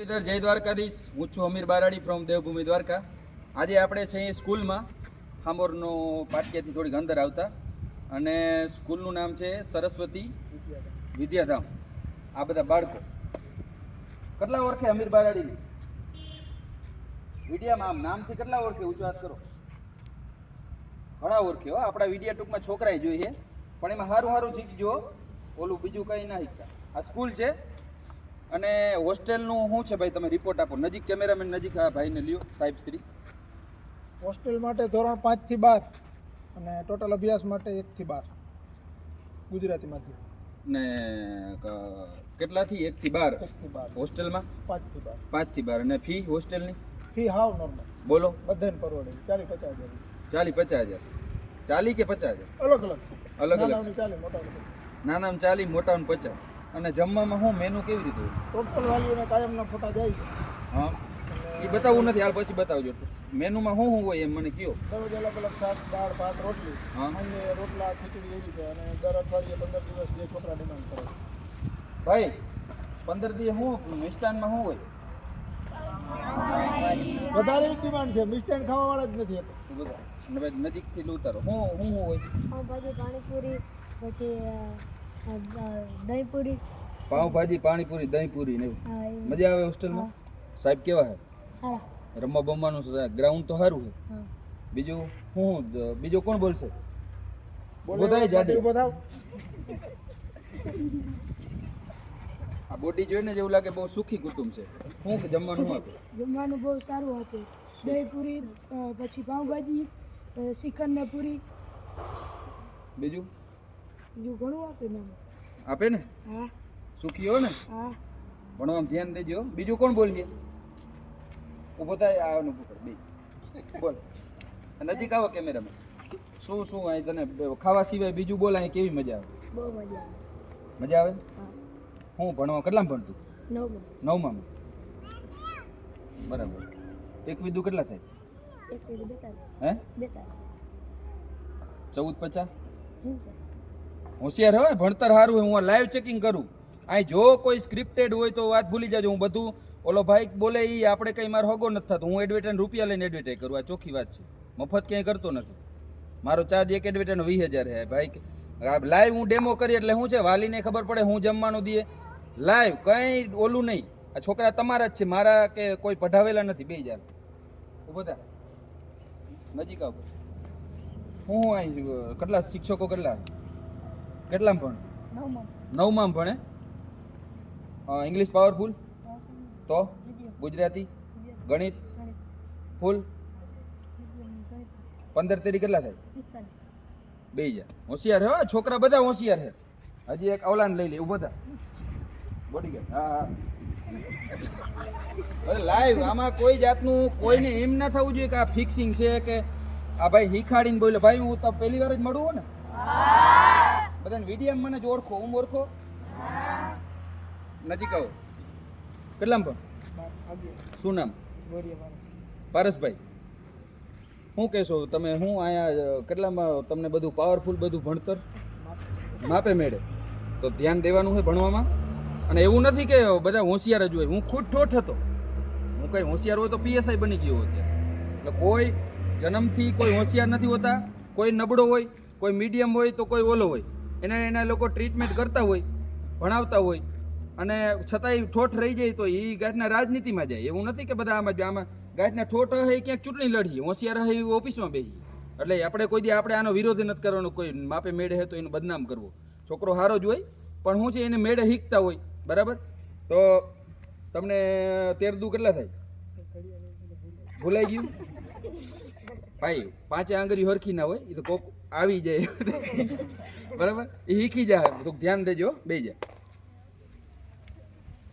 મુરલીધર, જય દ્વારકાધીશ. હું છું અમીર બારાડી ફ્રોમ દેવભૂમિ દ્વારકા. આજે આપણે છે સ્કૂલમાં ખાંભોરનો પાટિયાથી થોડીક અંદર આવતા. અને સ્કૂલનું નામ છે સરસ્વતી વિદ્યાધામ. આ બધા બાળકો. કેટલા ઓળખે અમીર બારાડીની? વિડીયામાં આમ નામથી કેટલા ઓળખે? ઊંચો હાથ કરો. ઘણા ઓળખે હો. આપણા વિડીયા ટૂંકમાં છોકરાએ જોઈએ. પણ એમાં સારું સારું શીખજો. ઓલું બીજું કંઈ ના શીખતા. આ સ્કૂલ છે અને હોસ્ટેલનું શું છે ભાઈ? તમે રિપોર્ટ આપો. નજીક કેમેરામેન નજીક આ ભાઈને લ્યો સાહેબ શ્રી. હોસ્ટેલ માટે ધોરણ પાંચથી બાર અને ટોટલ અભ્યાસ માટે એકથી બાર. ગુજરાતીમાંથી. ને કેટલાથી? એકથી બાર? એકથી બાર. હોસ્ટેલમાં? પાંચથી બાર. પાંચથી બાર. અને ફી હોસ્ટેલની? ફી હાવ નોર્મલ બોલો. બધાને પરવડે. ચાલી પચાસ હજાર. ચાલી પચાસ હજાર. ચાલી કે પચાસ હજાર? અલગ અલગ. અલગ અલગ. ચાલી મોટા નાનામાં ચાલી મોટામાં પચાસ. અને જમવામાં શું મેનુ કેવી રીતે ટોટલ વાલીઓને કાયમના ફોટા જાય. હા. એ બતાવવું નથી હાલ પછી બતાવજો. મેનુમાં શું શું હોય એમ મને કયો. દરરોજ અલગ અલગ શાક દાળ ભાત રોટલી. હા. અને રોટલા ખીચડી એવી રીતે. અને દર અઠવાડિયે પંદર દિવસ જે છોકરા ડિમાન્ડ કરે. ભાઈ પંદર દિવસ શું મિષ્ટાનમાં શું હોય? વધારે ડિમાન્ડ છે. મિષ્ટાન ખાવાવાળા જ નથી બધા નજીકથી ઉતારો. શું શું હોય? પાણીપુરી પછી અ, પૂરી દહીંપુરી. પાવભાજી પાણીપુરી દહીંપુરી ને એવું. મજા આવે હોસ્ટેલમાં? સાહેબ કેવા હે? રમવા બમવાનું ગ્રાઉન્ડ તો સારું છે. બીજું હું બીજો કોણ બોલશે? બોલે જાડી. ઊભો થાવ. આ બોડી જોઈને જેવું એવું લાગે બહુ સુખી કુટુંબ છે. હું જમવાનું આપે? જમવાનું બહુ સારું આપે. દહીં પૂરી પછી પાઉંભાજી શ્રીખંડ ને પૂરી. બીજું? બીજું ઘણું આપે ને આપે ને? હા. સુખી હો ને? હા. ભણવામાં ધ્યાન દેજો બીજું કોણ બોલીએ ઊભો થાય આવનું પકડ બે. બોલ. નજીક આવો કેમેરામાં. શું શું અહીં તને ખાવા સિવાય બીજું બોલ અહીં કેવી મજા આવે? બહુ મજા આવે. મજા આવે? હું. ભણવા કેટલામાં ભણતું? નવમાં. નવમાં બરાબર. એક વિધુ કેટલા થાય? એક પેલી બેતાલીસ. હે? બેતાલીસ. ચૌદ પચાસ? હોશિયાર હોય, ભણતર સારું હું લાઈવ ચેકિંગ કરું. અહીં જો કોઈ સ્ક્રિપ્ટેડ હોય તો વાત ભૂલી જાજો, હું બધું, ઓલો ભાઈ બોલે એ આપણે કંઈ મારો હગો નથી થતો, હું એડવર્ટાઈઝ રૂપિયા લઈને એડવર્ટાઈઝ કરું, આ ચોખ્ખી વાત છે. મફત ક્યાંય કરતો નથી. મારો ચાર્જ એક એડવર્ટાઈઝનો વીસ હજાર છે, ભાઈ. લાઈવ હું ડેમો કરી એટલે શું છે, વાલીને ખબર પડે હું જમવાનું દઈએ. લાઈવ કંઈ ઓલું નહીં. આ છોકરા તમારા જ છે, મારા કે કોઈ પઢાવેલા નથી, બે હજાર. બધા થા. નજીક આવો. હું અહીં કેટલા શિક્ષકો કેટલા? કેટલામાં ભણે? નવમાં. નવમાં ભણે? ઇંગ્લિશ પાવરફુલ તો? ગુજરાતી? ગણિત? ફૂલ? પંદર તેરી કેટલા થાય? બે હજાર હોશિયાર હે હો, છોકરા બધા હોશિયાર છે હજી એક અવલાન લઈ લે બધા બોડી ગયા હા હા. અરે લાઈવ આમાં કોઈ જાતનું કોઈને એમ ના થવું જોઈએ કે આ ફિક્સિંગ છે કે આ ભાઈ હિખાડીને બોલે ભાઈ હું તો પહેલી વાર જ મળું ને. બધાને વીડીએમ મને જ ઓળખો, હું ઓળખો? નજીક આવો. કેટલામ પણ શું નામ? પારસભાઈ. શું કહેશો, તમે હું અહીંયા કેટલામાં તમને બધું પાવરફુલ બધું ભણતર? માપે મેળે. તો ધ્યાન દેવાનું છે ભણવામાં? અને એવું નથી કે બધા હોશિયાર જ હોય. હું ખુદ ઠોઠ હતો. હું કંઈ હોશિયાર હોય તો પીએસઆઈ બની ગયો અત્યારે એટલે કોઈ જન્મથી કોઈ હોશિયાર નથી હોતા, કોઈ નબળો હોય, કોઈ મીડિયમ હોય તો કોઈ ઓલો હોય. એના એના લોકો ટ્રીટમેન્ટ કરતા હોય, ભણાવતા હોય. અને છતાંય ઠોઠ રહી જાય તો એ ગાંઠના રાજનીતિમાં જાય. એવું નથી કે બધા આમાં આમાં ગાંઠના ઠોઠ હે ક્યાંક ચૂંટણી લડીએ, હોશિયાર હે ઓફિસમાં બેસી એટલે આપણે કોઈ દી આપણે આનો વિરોધ નથી કરવાનો, કોઈ માપે મેળે હે તો એનું બદનામ કરવો. છોકરો સારો જ હોય, પણ હું છે એને મેળે શીખતા હોય. બરાબર? તો તમને તેર દુ કેટલા થાય? ભૂલાઈ ગયું? ભાઈ, પાંચે આંગળી હરખી ના હોય એ તો કોક આવી જાય. બરાબર? એ શીખી જાય થોડુંક ધ્યાન દેજો બે જાય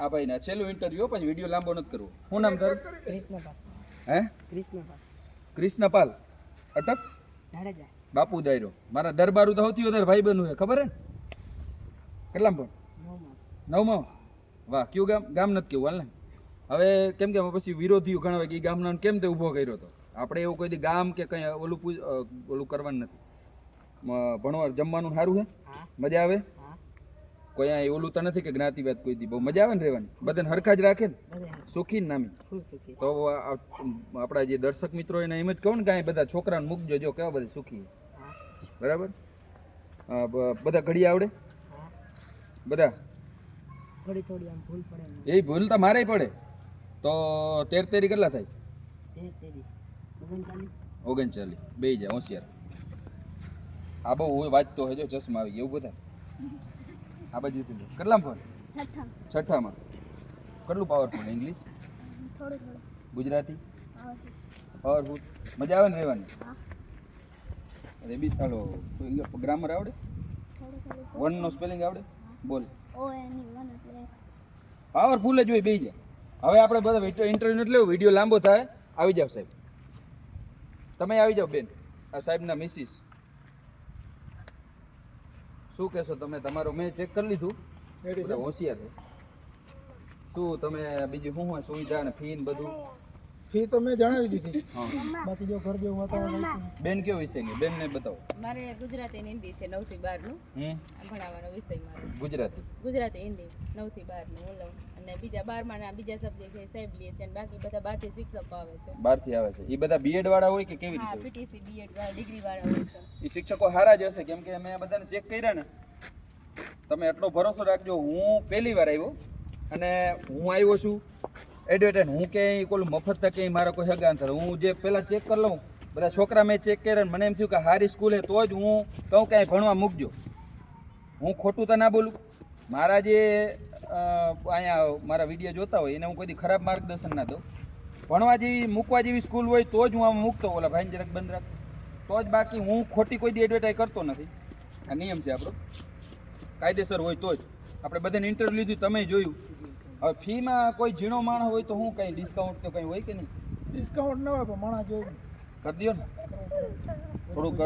આ ભાઈ ના છેલ્લું ઇન્ટરવ્યુ પછી વીડિયો લાંબો નથી કરવો. શું નામ તારું? કૃષ્ણપાલ હે? કૃષ્ણપાલ કૃષ્ણપાલ અટક. બાપુ દાયરો મારા દરબારું તો સૌથી વધારે ભાઈ બનવું છે ખબર હે? કેટલા પણ નવમાં. નવમાં? વાહ કયું ગામ? ગામ નથી કેવું હાલ ને? હવે કેમ કે પછી વિરોધીઓ ઘણા વાગે ગામનો કેમ તે ઊભો કર્યો હતો આપણે એવું કોઈ ગામ કે કંઈ ઓલું ઓલું કરવાનું નથી. ભણવા જમવાનું સારું છે? મજા આવે? કોઈ અહીંયા ઓલું તો નથી કે જ્ઞાતિવાદ કોઈ દી. બહુ મજા આવે ને રહેવાની? બધાને હરખા જ રાખે ને? સુખી નામી. તો આ- આ- આપણા જે દર્શક મિત્રો એને એમ જ કહું ને કે બધા છોકરાને મૂકજો જો કેવા બધા સુખી બરાબર? બધા ઘડી આવડે? બધા? એ ભૂલ તો મારે પડે. તો તેર તેરી કેટલા થાય? ઓગણચાલીસ? બે જાય હોશિયાર. આ બહુ હોય વાંચતો હોય જો ચશ્મા આવી ગયા એવું બધા આ બાજુ કેટલા ફોન છઠ્ઠામાં. કેટલું પાવરફુલ ઇંગ્લિશ ગુજરાતી? પાવરફુલ મજા આવે ને રહેવાની? હા. અરે બી ચાલો ગ્રામર આવડે? વન નો સ્પેલિંગ આવડે? બોલ. પાવરફુલ જ હોય બે જાય હવે આપણે બધા ઇન્ટરવ્યુ નથી લેવું વીડિયો લાંબો થાય. આવી જાવ સાહેબ. તમે આવી જાઓ બેન. આ સાહેબના મિસિસ શું કહેશો તમે? તમારો મેં ચેક કરી લીધું. બધા હોશિયાર શું તમે બીજી શું હોય? સુવિધા અને ફી ને બધું? ફી તો મેં જણાવી દીધી. બાકી જો ઘર જેવું વાતાવરણ બેન તો બેન કયો બેન બેનને બતાવો. મારે ગુજરાતી ને હિન્દી છે 9 થી 12 નું ભણાવવાનો વિષય મારો. ગુજરાતી. ગુજરાતી હિન્દી 9 થી 12 નું ઓલો અને બીજા બારમા ના બીજા સબ્જેક્ટ છે સાહેબ લે છે અને બાકી બધા બહારથી શિક્ષકો આવે છે. બહારથી આવે છે. એ બધા બીએડ વાળા હોય કે કેવી રીતે? પીટીસી બીએડ વાળા ડિગ્રી વાળા હોય છે. એ શિક્ષકો સારા જ હશે કેમ કે મેં બધાને ચેક કર્યા ને. તમે એટલો ભરોસો રાખજો. હું પહેલી વાર આવ્યો અને હું આવ્યો છું. એડવર્ટાઇઝ હું ક્યાંય કોલું મફત ક્યાંય મારા કોઈ હગા નથી. હું જે પહેલાં ચેક કરી લઉં, બધા છોકરા મેં ચેક કર્યા મને એમ થયું કે સારી સ્કૂલ તો જ હું કહું ક્યાંય ભણવા મૂકજો. હું ખોટું તો ના બોલું. મારા જે અહીંયા મારા વીડિયો જોતા હોય, એને હું કોઈ ખરાબ માર્ગદર્શન ના દઉં. ભણવા જેવી, મૂકવા જેવી સ્કૂલ હોય, તો જ હું આમ મૂકતો ઓલા ભાઈને જરાક બંધ રાખ. તો જ બાકી હું ખોટી કોઈ દી એડવર્ટાઈઝ કરતો નથી. આ નિયમ છે આપણો. કાયદેસર હોય તો જ. આપણે બધાને ઇન્ટરવ્યૂ લીધું, તમે જોયું. હવે ફીમાં કોઈ ઝીણો માણ હોય તો હું કંઈ ડિસ્કાઉન્ટ તો કંઈ હોય કે નહીં? ડિસ્કાઉન્ટ ના હોય પણ માણા જોયું કરી દો ને. થોડુંક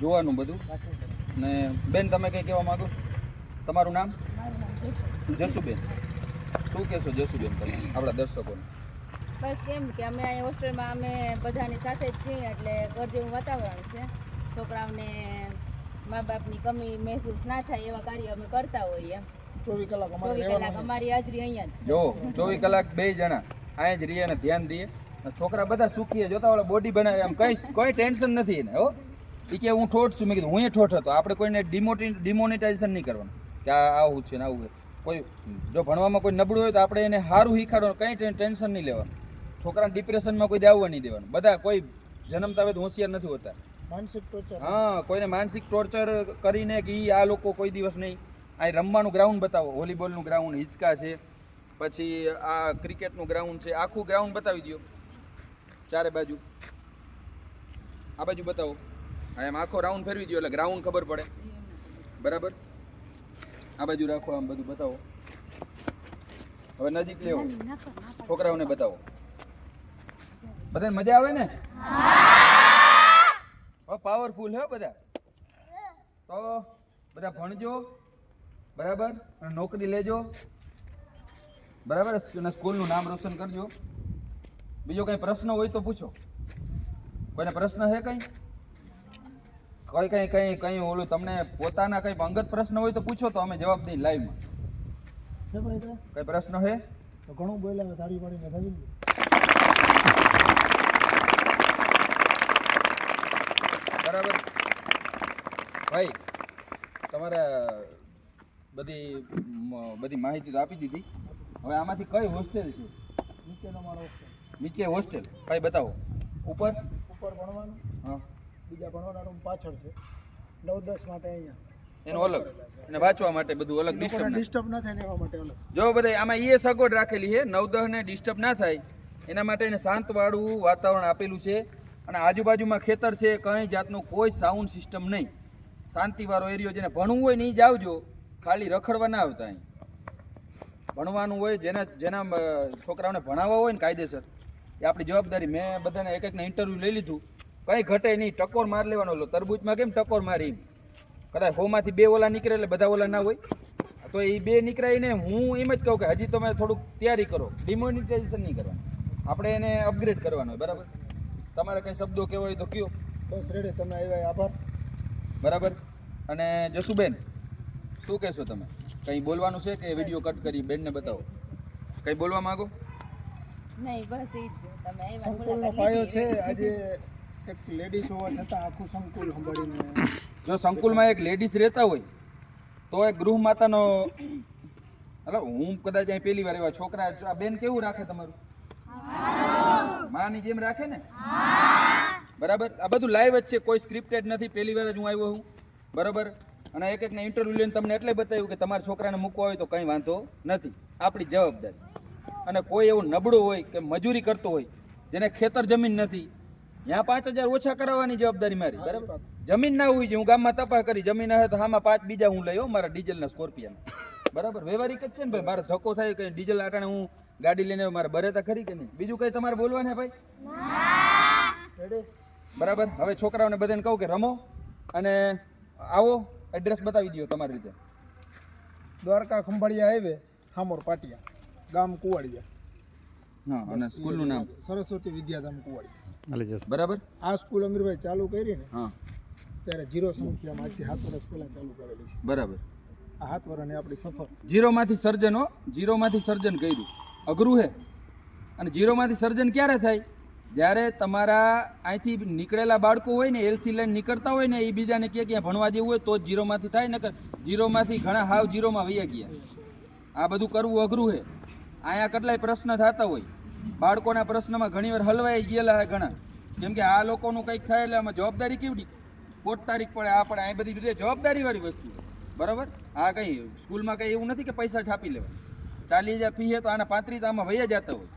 જોવાનું બધું. ને બેન તમે કંઈ કહેવા માગો? તમારું નામ? મારું જસુબેન. શું કહેશો જસુબેન તમે આપણા દર્શકોને? બસ કેમ કે અમે અહીં હોસ્ટેલમાં અમે બધાની સાથે જ છીએ એટલે ઘર જેવું વાતાવરણ છે. છોકરાઓને મા બાપની કમી મહેસૂસ ના થાય એવા કાર્ય અમે કરતા હોઈએ. એમ ચોવીસ કલાક અમારે કલાક અમારી હાજરી અહીંયા જો ચોવીસ કલાક બે જણા અહીંયા જ રહીએ અને ધ્યાન દઈએ. છોકરા બધા સુખીએ જોતા ઓલા બોડી બનાવે આમ કઈ કોઈ ટેન્શન નથી એને હો. એ કે હું ઠોઠ છું મેં કીધું હું એ ઠોઠ હતો. આપણે કોઈને ડિમોટી ડિમોનિટાઇઝેશન નહીં કરવાનું. કે આ આવું છે ને આવું છે. કોઈ જો ભણવામાં કોઈ નબળું હોય તો આપણે એને સારું શીખાડવાનું કંઈ ટેન્શન નહીં લેવાનું. છોકરાને ડિપ્રેશનમાં કોઈ દાવવા નહીં દેવાનું. બધા કોઈ જન્મતા હોય તો હોશિયાર નથી હોતા. માનસિક ટોર્ચર હા કોઈને માનસિક ટોર્ચર કરીને કે એ આ લોકો કોઈ દિવસ નહીં. અહીં રમવાનું ગ્રાઉન્ડ બતાવો. વોલીબોલનું ગ્રાઉન્ડ હિંચકા છે, પછી આ ક્રિકેટનું ગ્રાઉન્ડ છે. આખું ગ્રાઉન્ડ બતાવી દો ચારે બાજુ. આ બાજુ બતાવો. એમ આખો રાઉન્ડ ફેરવી દો એટલે ગ્રાઉન્ડ ખબર પડે. બરાબર? આ બાજુ રાખો, આમ બધું બતાવો. હવે નજીક લેવો. છોકરાઓને બતાવો. બધાને મજા આવે ને? પાવરફુલ હે બધા. તો બધા ભણજો. બરાબર? અને નોકરી લેજો. બરાબર? અને સ્કૂલનું નામ રોશન કરજો. બીજો કંઈ પ્રશ્ન હોય તો પૂછો. કોઈને પ્રશ્ન છે કંઈ? કોઈ કંઈ કંઈ કંઈ ઓલું તમને પોતાના કંઈ અંગત પ્રશ્ન હોય તો પૂછો તો અમે જવાબ દઈએ લાઈવમાં કંઈ પ્રશ્ન છે તો ઘણું બોલ્યા તાળી પાડીને ધરી બરાબર? ભાઈ તમારે બધી બધી માહિતી તો આપી દીધી. હવે આમાંથી કઈ હોસ્ટેલ છે? નીચેનો મારો હોસ્ટેલ નીચે હોસ્ટેલ ભાઈ બતાવો. ઉપર? ઉપર ભણવાનું. હા. બીજા ભણવાના રૂમ પાછળ છે. નવ દસ માટે અહીંયા. એનું અલગ. અને વાંચવા માટે બધું અલગ ડિસ્ટર્બ ડિસ્ટર્બ ના. થાય એવા માટે અલગ. જો બધા આમાં એ સગવડ રાખેલી છે નવ દહ ને ડિસ્ટર્બ ના થાય. એના માટે એને શાંતવાળું વાતાવરણ આપેલું છે. અને આજુબાજુમાં ખેતર છે કંઈ જાતનું કોઈ સાઉન્ડ સિસ્ટમ નહીં. શાંતિવાળો એરિયો જેને ભણવું હોય ને એ જ આવજો. ખાલી રખડવા ના આવતા અહીં. ભણવાનું હોય જેના જેના છોકરાઓને ભણાવવા હોય ને કાયદેસર એ આપણી જવાબદારી. મેં બધાને એક એકને ઇન્ટરવ્યૂ લઈ લીધું. કંઈ ઘટે નહીં ટકોર માર લેવાનો. લો તરબૂચમાં કેમ ટકોર મારી કદાચ હોમાંથી બે ઓલા નીકળે એટલે બધા ઓલા ના હોય. તો એ બે નીકળાઈને હું એમ જ કહું કે હજી તમે થોડુંક તૈયારી કરો. ડિમોનિટાઇઝેશન નહીં કરવાનું. આપણે એને અપગ્રેડ કરવાનો હોય બરાબર? તમારે કંઈ શબ્દો કહેવા હોય તો કયો. બસ રેડી તમે આવ્યા આભાર. બરાબર? અને જસુબેન શું કહેશો તમે? કંઈ બોલવાનું છે કે વીડિયો કટ કરી બેનને બતાવો? કંઈ બોલવા માંગો? નહીં બસ એ જ તમે સંકુલનો પાયો છે આજે એક લેડીઝ હોવા છતાં આખું સંકુલ સંભાળીને જો સંકુલમાં એક લેડીઝ રહેતા હોય તો એ ગૃહ માતાનો હલો હું કદાચ અહીં પહેલી વાર એવા છોકરા આ બેન કેવું રાખે તમારું? માની જેમ રાખે ને? બરાબર? આ બધું લાઈવ જ છે કોઈ સ્ક્રિપ્ટેડ નથી. પહેલી વાર જ હું આવ્યો હું બરાબર? અને એક એકને ઇન્ટરવ્યૂ લઈને તમને એટલે બતાવ્યું કે તમારા છોકરાને મૂકવા હોય તો કંઈ વાંધો નથી. આપણી જવાબદારી. અને કોઈ એવું નબળું હોય કે મજૂરી કરતો હોય જેને ખેતર જમીન નથી ત્યાં પાંચ હજાર ઓછા કરાવવાની જવાબદારી મારી બરાબર? જમીન ના હોય છે હું ગામમાં તપાસ કરી જમીન હશે તો હામાં પાંચ બીજા હું લઈ મારા ડીઝલના સ્કોર્પિયન. બરાબર? વ્યવહારિક જ છે ને ભાઈ મારે ધક્કો થાય કે ડીઝલ આટાણે હું ગાડી લઈને મારે બરેતા ખરી કે નહીં? બીજું કંઈ તમારે બોલવા છે ભાઈ? બરાબર? હવે છોકરાઓને બધાને કહું કે રમો અને આવો. એડ્રેસ બતાવી દો તમારી રીતે. દ્વારકા ખંભાળિયા હાઈવે હામોર પાટિયા ગામ કુવાડિયા. હા અને સ્કૂલનું નામ? સરસ્વતી વિદ્યાધામ કુવાડિયા. બરાબર? આ સ્કૂલ અમીરભાઈ ચાલુ કરી ને હા. ત્યારે જીરો સંખ્યામાં આજથી સાત વર્ષ પહેલાં ચાલુ કરેલી છે. બરાબર. આ સાત વર્ષની આપણી સફર. જીરોમાંથી સર્જન હો જીરોમાંથી સર્જન કર્યું. અઘરું છે અને જીરોમાંથી સર્જન ક્યારે થાય? જ્યારે તમારા અહીંથી નીકળેલા બાળકો હોય ને, એલસી લાઈન નીકળતા હોય ને, એ બીજાને કે ક્યાં ભણવા જેવું હોય તો જ જીરોમાંથી થાય, નકર જીરોમાંથી ઘણા હાવ જીરોમાં વૈયા ગયા. આ બધું કરવું અઘરું છે અહીંયા કેટલાય પ્રશ્ન થતા હોય. બાળકોના પ્રશ્નમાં ઘણીવાર હલવાઈ ગયેલા છે ઘણા. કેમ કે આ લોકોનું કંઈક થાય એટલે આમાં જવાબદારી કેવડી? કોટ તારીખ પડે, આ પડે, આ બધી રીતે જવાબદારીવાળી વસ્તુ. બરાબર? આ કંઈ સ્કૂલમાં કંઈ એવું નથી કે પૈસા છાપી લેવા ચાલીસ હજાર ફી છે તો આના પાંત્રીસ આમાં વૈયા જતા હોય.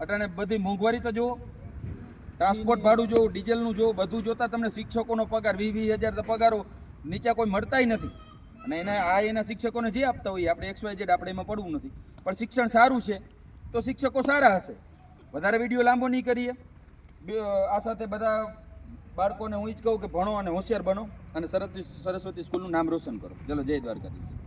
અટાણે બધી મોંઘવારી તો જુઓ. ટ્રાન્સપોર્ટ ભાડું જોવું ડીઝલનું જોવું બધું જોતાં તમને શિક્ષકોનો પગાર વીસ વીસ હજાર પગારો નીચે કોઈ મળતાય નથી. અને એના, આ એના શિક્ષકોને જે આપતા હોઈએ આપણે એક્સ વાય ઝેડ આપણે એમાં પડવું નથી. પણ શિક્ષણ સારું છે, તો શિક્ષકો સારા હશે. વધારે વીડિયો લાંબો નહીં કરીએ. આ સાથે બધા બાળકોને હું જ કહું કે ભણો અને હોશિયાર બનો અને સરસ્વતી સરસ્વતી સ્કૂલનું નામ રોશન કરો. ચલો, જય દ્વારકાધીશ.